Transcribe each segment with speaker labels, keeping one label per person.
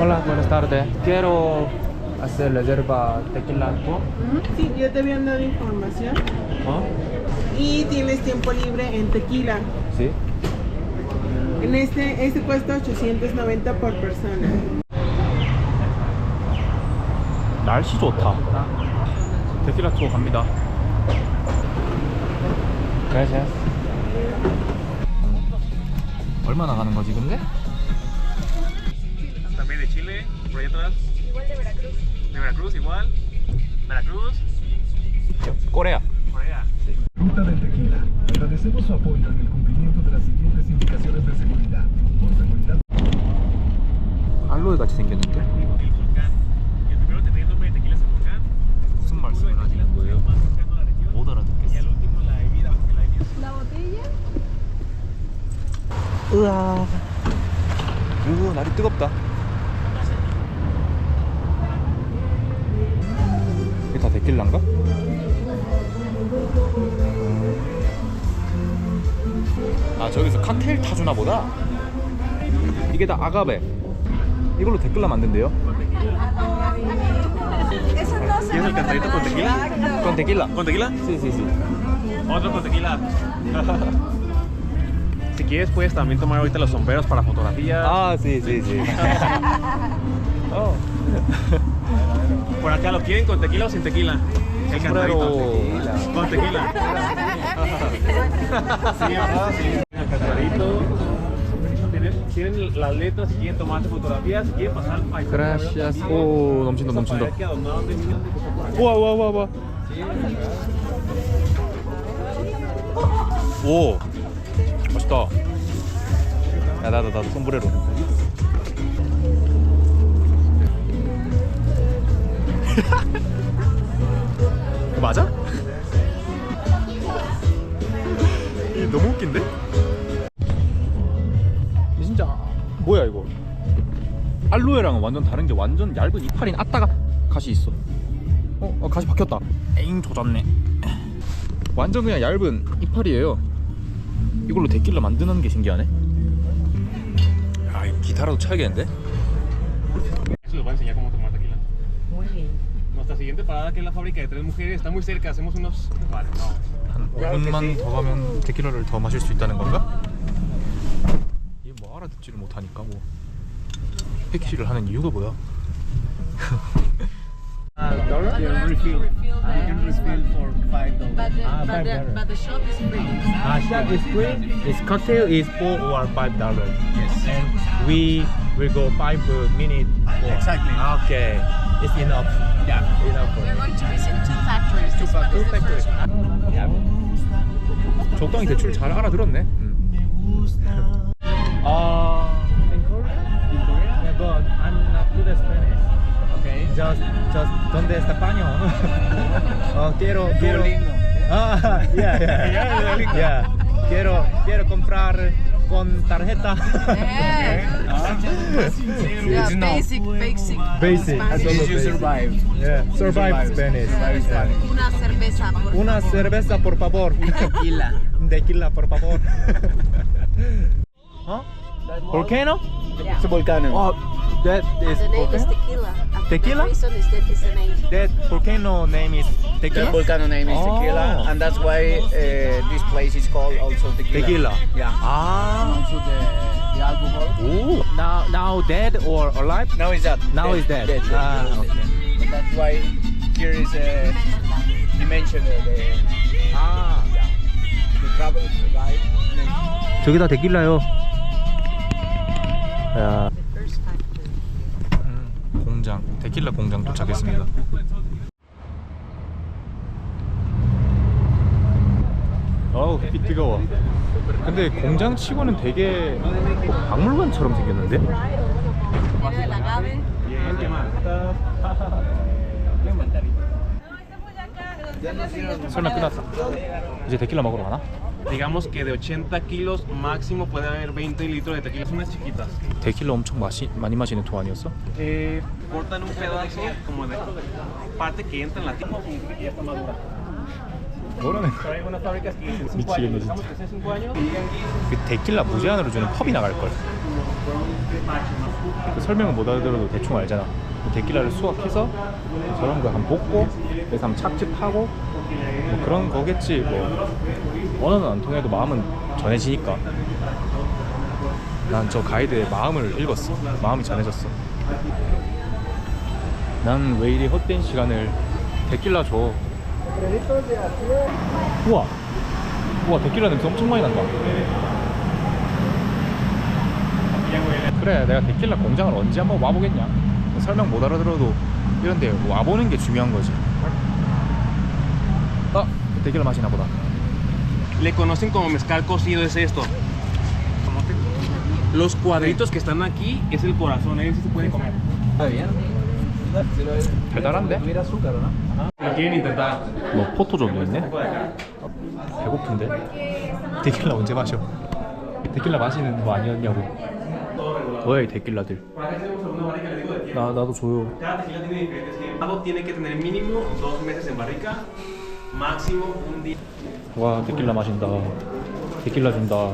Speaker 1: Hola, buenas tardes. Quiero hacer reserva tequila. ¿no?
Speaker 2: Sí, yo te habían dado información.
Speaker 1: ¿Oh?
Speaker 2: Y tienes tiempo libre en tequila.
Speaker 1: Sí.
Speaker 2: En este, este cuesta 890 por persona.
Speaker 1: 날씨 좋다. 데킬라 투어 갑니다. Gracias. 얼마나 가는 거지 근데?
Speaker 3: También de Chile, por ahí atrás. Igual de Veracruz. De Veracruz, igual. Veracruz,
Speaker 1: 꼬레야.
Speaker 3: por allá.
Speaker 4: Ruta del Tequila. Agradecemos su apoyo en el cumplimiento de las siguientes indicaciones de seguridad. Por seguridad.
Speaker 1: 알로에 같이 생겼는데?
Speaker 3: El volcán. Y el primero te nombre de tequila es el volcán.
Speaker 1: 무슨 말씀을 하시는 거예요?
Speaker 3: Más cercano a la región.
Speaker 1: 못
Speaker 3: Y al
Speaker 1: 알아듣겠어.
Speaker 3: último la bebida, porque la bebida es
Speaker 1: 으아. 으 날이 뜨겁다. 이게 다 데킬라인가? 아 저기서 칵테일 타주나 보다. 이게 다 아가베. 이걸로 데킬라 만든대요.
Speaker 3: ¿Tienes el cantadito con tequila?
Speaker 1: con tequila.
Speaker 3: ¿Con tequila?
Speaker 1: Sí, sí, sí.
Speaker 3: Otro con tequila. si quieres, puedes también tomar ahorita los sombreros para fotografías.
Speaker 1: Ah, sí, sí, sí. oh.
Speaker 3: Por acá, ¿lo quieren con tequila o sin tequila? El
Speaker 1: Sombrero.
Speaker 3: cantadito. Con tequila. sí, ah, sí. El cantadito. Tienen, tienen las letras si quieren tomarse fotografías, si quieren pasar al
Speaker 1: Gracias. 오 넘친다 넘친다.
Speaker 3: que adornaron de niños de Coca-Cola.
Speaker 1: 우와 우와 우와 우와. 오 멋있다. 야 나도 나도 솜브레로. 맞아? 이 너무 웃긴데? 이 진짜 뭐야 이거? 알로에랑은 완전 다른 게 완전 얇은 이파린 아따가 가시 있어. 어, 어 가시 박혔다. 에잉 조졌네. 완전 그냥 얇은 이파리예요. 이걸로 데킬라 만드는 게 신기하네. 아, 이 기타라도 쳐야겠는데?
Speaker 3: Eso les voy a enseñar cómo tomar tequila. Nuestra siguiente parada, que es la fábrica de tres mujeres, está muy cerca. Hacemos unos. Vale.
Speaker 1: 한 5분만 더 가면 데킬라를 더 마실 수 있다는 건가? 이게 뭐 알아듣지를 못하니까 뭐 패키지를 하는 이유가 뭐야?
Speaker 3: dollar? Yeah, refill. You can refill for five dollars.
Speaker 5: But the,
Speaker 3: Ah,
Speaker 5: but,
Speaker 3: five
Speaker 5: the,
Speaker 3: dollars.
Speaker 5: but the shot is free.
Speaker 6: Uh, shot is free. Its cocktail is four or five dollars. Yes. And we will go five per minute. For.
Speaker 3: Exactly.
Speaker 6: Okay. It's enough.
Speaker 3: Yeah.
Speaker 6: Enough for
Speaker 5: We're going to visit two factories. This one is the first one.
Speaker 1: 적당히 대출 잘 알아들었네. 음.
Speaker 6: Uh, in Korea? In Korea? Yeah, but I'm not good at Spanish.
Speaker 3: Okay.
Speaker 6: Just, just donde está español? oh, quiero, quiero. Ah, yeah, yeah,
Speaker 3: Yeah,
Speaker 6: yeah. Quiero, quiero comprar con tarjeta.
Speaker 5: Yeah, basic, basic.
Speaker 6: Basic.
Speaker 5: Spanish.
Speaker 6: Basic.
Speaker 3: survive.
Speaker 6: Yeah, survive Spanish. Yeah.
Speaker 5: Una cerveza, por
Speaker 6: Una
Speaker 5: favor.
Speaker 6: cerveza, por favor.
Speaker 3: Tequila.
Speaker 6: Tequila, por favor. ¿Ah? ¿Volcano?
Speaker 5: Yeah.
Speaker 3: volcano.
Speaker 6: Oh, that is
Speaker 5: The name is
Speaker 6: volcano.
Speaker 5: tequila. And
Speaker 6: Tequila?
Speaker 5: The reason is that is the name.
Speaker 6: That volcano name is
Speaker 7: The
Speaker 6: tequila.
Speaker 7: volcano name is
Speaker 6: Oh.
Speaker 7: Tequila, and that's why uh, this place is called also Tequila.
Speaker 6: Tequila.
Speaker 7: Yeah.
Speaker 6: Ah.
Speaker 7: Also the, the alcohol.
Speaker 6: Ooh. Now, now dead or alive?
Speaker 7: Now is that.
Speaker 6: Now
Speaker 7: dead,
Speaker 6: is dead.
Speaker 7: dead, dead,
Speaker 6: Ah,
Speaker 7: dead, dead.
Speaker 6: okay.
Speaker 7: And that's why here is a dimension of the,
Speaker 6: 아.
Speaker 7: the travel guide.
Speaker 6: 저기다 데킬라요. 야.
Speaker 1: 음, 공장 데킬라 공장 도착했습니다. 어우 피 뜨거워. 근데 공장 치고는 되게 뭐 박물관처럼 생겼는데? 설마 끝났어? 이제 데킬라 먹으러 가나?
Speaker 3: Digamos que de 80 kilos máximo puede haber 20 litros de tequila. Son unas chiquitas.
Speaker 1: 데킬라 엄청 마시, 많이 마시는 투 아니었어?
Speaker 3: Eh, cortan un pedazo como de parte que entra en la tienda. Ya está madura.
Speaker 1: 뭐라는 거야
Speaker 3: Hay unas fábricas que dicen 5
Speaker 1: Michigan,
Speaker 3: años. Digamos que sea 5 años. Y aquí
Speaker 1: 그 데킬라 무제한으로 주는 펍이 나갈걸 그 설명은 못 알아들어도 대충 알잖아 그 데킬라를 수확해서 저런 거 한번 볶고 그래서 한번 착즙하고 뭐 그런 거겠지 뭐 언어는 안 통해도 마음은 전해지니까. 난 저 가이드의 마음을 읽었어. 마음이 전해졌어. 난 왜 이리 헛된 시간을 데킬라 줘? 우와. 우와 데킬라 냄새 엄청 많이 난다. 그래 내가 데킬라 공장을 언제 한번 와보겠냐? 설명 못 알아들어도 이런데 와보는 게 중요한 거지. 아 데킬라 맛이 나 보다
Speaker 3: le conocen como mezcal cocido, es esto. Los cuadritos que están aquí es el corazón, ahí sí se puede comer.
Speaker 1: 달달한데?
Speaker 3: Lo quieren intentar.
Speaker 1: 뭐 포토존도 있네 배고픈데 데킬라 언제 마셔 데킬라 마시는 거 아니었냐고 뭐야 이 데킬라들 나, 나도 줘요
Speaker 3: Cada tequila tiene diferentes tiempos. Tiene que tener mínimo dos meses en barrica, máximo un día.
Speaker 1: 와 데킬라 마신다 데킬라 준다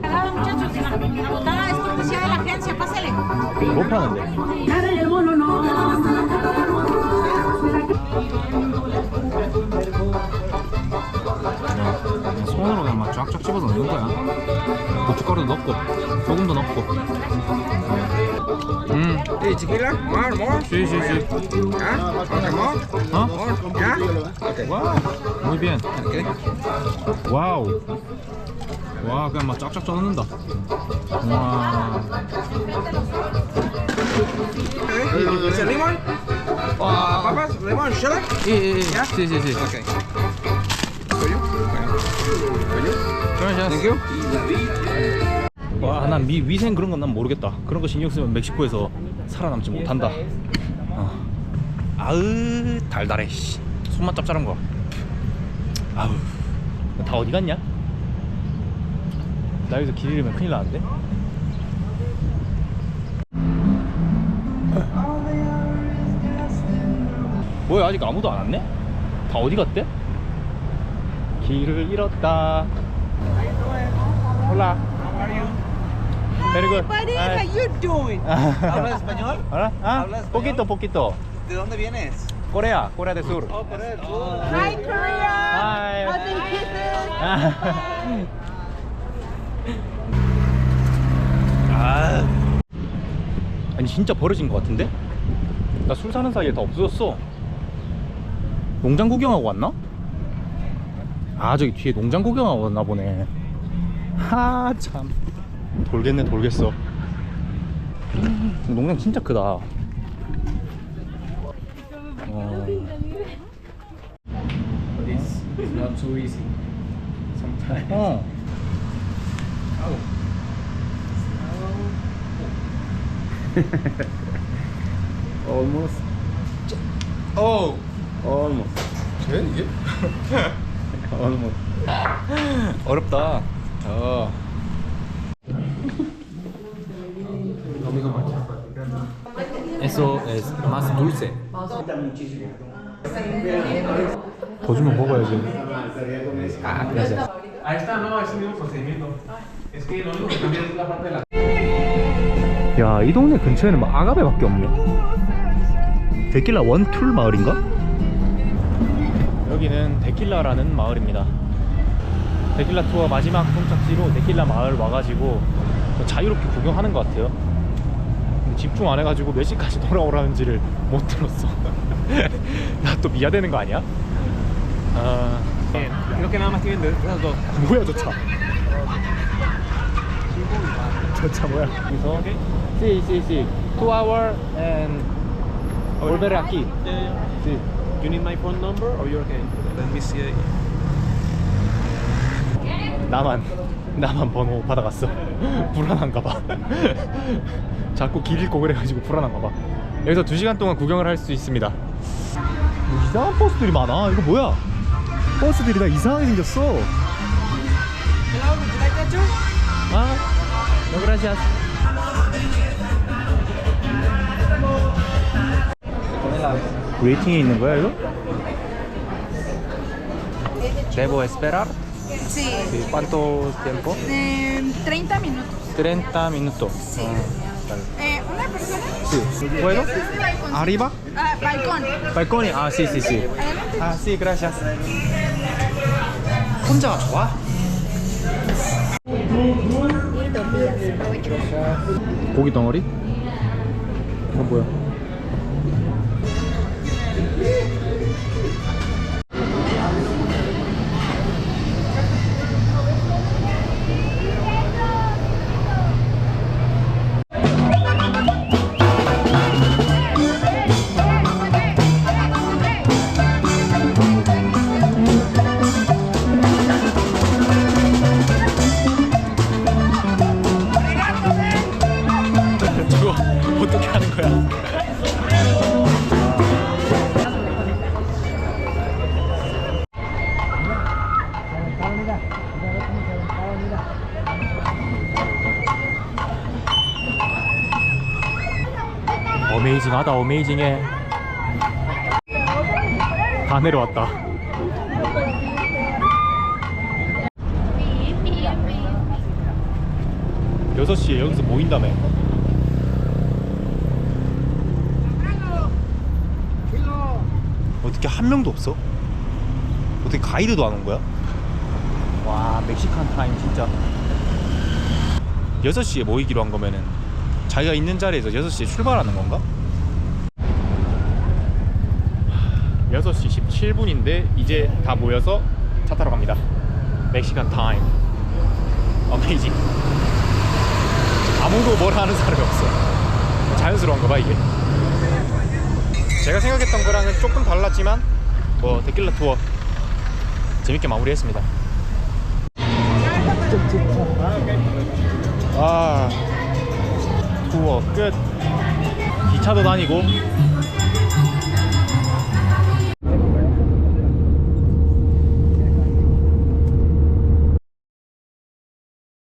Speaker 5: Ah.
Speaker 1: 뭐 파는데? 그냥 손으로 그냥 막 쫙쫙 집어서 넣는 거야 고춧가루도 넣고 소금도 넣고 음
Speaker 2: Hey, tequila? More, more?
Speaker 1: 시시시
Speaker 2: Huh? Okay, more?
Speaker 1: 어?
Speaker 2: More? Yeah?
Speaker 1: 와우 muy bien 와우 와 그냥 막 쫙쫙 쪄넣는다 와
Speaker 2: Okay. Is it lemon? Uh, papas? Lemon? Sugar?
Speaker 1: 예예예 시시시
Speaker 2: Okay. For you? Thank you.
Speaker 1: 와, 난 미, 위생 그런 건 난 모르겠다. 그런 거 신경 쓰면 멕시코에서 살아남지 못한다. 어. 아으, 달달해. 씨. 손만 짭짤한 거. 아우, 다 어디 갔냐? 나 여기서 길 잃으면 큰일 나는데? 뭐야, 아직 아무도 안 왔네? 다 어디 갔대? 길을 잃었다. Hola. Very good.
Speaker 2: How you doing?
Speaker 1: ¿Hablas
Speaker 2: español?
Speaker 1: ¿Hola? Ah,
Speaker 2: ¿Hablas español?
Speaker 1: poquito, poquito.
Speaker 2: ¿De dónde vienes?
Speaker 1: Corea, Corea del Sur.
Speaker 5: Hi, Korea.
Speaker 1: Hi.
Speaker 5: And kisses.
Speaker 1: 아. 아니 진짜 버려진 것 같은데? 나 술 사는 사이에 다 없어졌어. 농장 구경하고 왔나? 아 저기 뒤에 농장 구경하고 왔나 보네. 하 참. 돌겠네 돌겠어. 음, 농장 진짜 크다. 어.
Speaker 7: This is not too easy. Sometimes.
Speaker 1: 어.
Speaker 7: Almost.
Speaker 1: 어.
Speaker 7: Almost.
Speaker 1: 돼 이게?
Speaker 7: Almost.
Speaker 1: 어렵다. 어. Eso es más dulce. 더 주면 먹어야지. 아, gracias.
Speaker 3: Ahí está, no, es el mismo procedimiento. Es que lo único que cambia es la parte de la
Speaker 1: 야, 이 동네 근처에는 막 아가베밖에 없네. 데킬라 원툴 마을인가? 여기는 데킬라라는 마을입니다. 데킬라 투어 마지막 종착지로 데킬라 마을 와가지고 뭐 자유롭게 구경하는 것 같아요. 집중 안 해가지고 몇 시까지 돌아오라는지를 못 들었어. 나 또 미아되는 거 아니야? 아,
Speaker 3: más tienen de esas dos.
Speaker 1: 뭐야 저 차? 저차 뭐야? 여기서 sí, sí. Two hour and volver aquí. Sí.
Speaker 3: You need my phone number or you're okay? Let me see.
Speaker 1: 나만 나만 번호 받아갔어. 불안한가 봐. 자꾸 길 잃고 그래가지고 불안한가 봐. 여기서 2 시간 동안 구경을 할 수 있습니다. 뭐 이상한 버스들이 많아. 이거 뭐야? 버스들이 다 이상하게 생겼어.
Speaker 2: Hello, would you like that too?
Speaker 1: 아,
Speaker 7: vez.
Speaker 1: 웨이팅에 있는 거야 이거? Debo esperar?
Speaker 5: Sí,
Speaker 1: Sí, ¿Cuánto tiempo?
Speaker 5: eh, 30 minutos.
Speaker 1: 30 minutos.
Speaker 5: Eh, una persona.
Speaker 1: Sí. ¿Puedo? ¿Arriba?
Speaker 5: Ah, balcón.
Speaker 1: 발코니? 아, sí, sí, sí.
Speaker 5: Adelante.
Speaker 1: 아, sí, gracias. 혼자가 좋아? 고기 덩어리? 어 뭐야? 어메이징해 다 내려왔다 여섯 시에 여기서 모인다며 어떻게 한 명도 없어? 어떻게 가이드도 안 온 거야? 와 멕시칸 타임 진짜 6시에 모이기로 한 거면은 자기가 있는 자리에서 6시에 출발하는 건가? 6시 17분인데 이제 다 모여서 차 타러 갑니다. 멕시칸 타임. 어메이징 아무도 뭘 하는 사람이 없어. 자연스러운 거봐 이게. 제가 생각했던 거랑은 조금 달랐지만 뭐 데킬라 투어. 재밌게 마무리했습니다. 아 투어 끝. 기차도 다니고